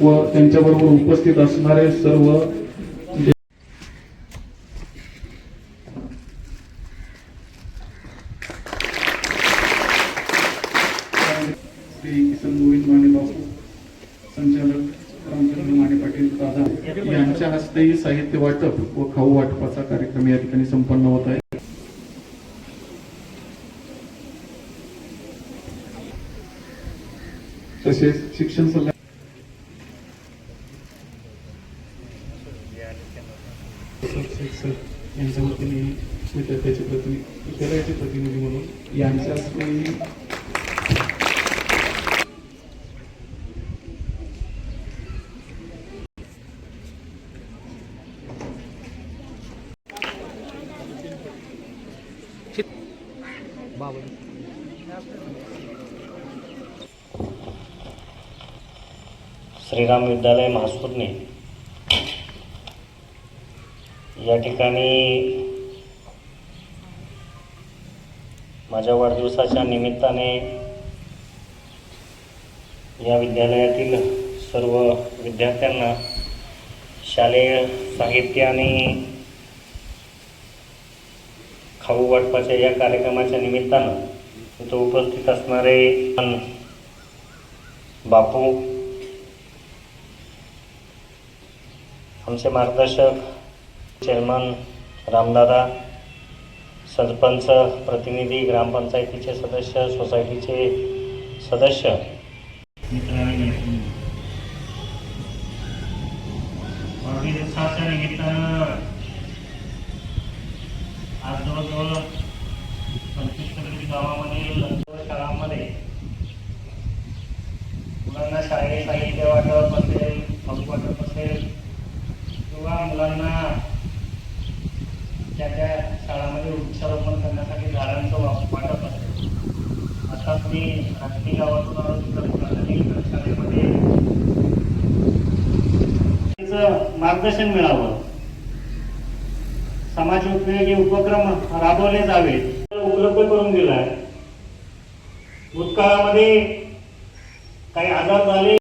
व त्यांच्याबरोबर उपस्थित असणारे सर्व किसन गोविंद माने बापू संचालक रामचंद्र माने पाटील दादा यांच्या साहित्य वाटप व खाऊ वाटपाचा कार्यक्रम या ठिकाणी संपन्न होत आहे. तसेच शिक्षण सल्ला सर यांच्या वतीने विद्यार्थ्याचे प्रतिनिधी विद्यालयाचे प्रतिनिधी म्हणून यांच्या हस्ते श्रीराम विद्यालय महासूरने या ठिकाणी माझ्या वाढदिवसाच्या निमित्ताने या विद्यालयातील सर्व विद्यार्थ्यांना शालेय साहित्य आणि खाऊ वाटपाच्या या कार्यक्रमाच्या निमित्तानं इथं उपस्थित असणारे बापू आमचे मार्गदर्शक चेअरमन रामदादा सरपंच प्रतिनिधी ग्रामपंचायतीचे सदस्य सोसायटीचे सदस्य. निमित्तानं आज जवळजवळ पंचवीस पस्तीस गावामधील शाळांमध्ये मुलांना शाळेत साहित्य वाटप असेल वाटप असेल किंवा मुलांना त्या त्या शाळामध्ये वृक्षारोपण करण्यासाठी झाडांचं वा- वाटप असेल आताच मी रात्री गावातून आलो तिथं शाळेमध्ये मार्गदर्शन मिळावं. समाज उपयोगी उपक्रम राबवले जावेत. उपलब्ध करून दिलाय. भूतकाळामध्ये काही आजार झाले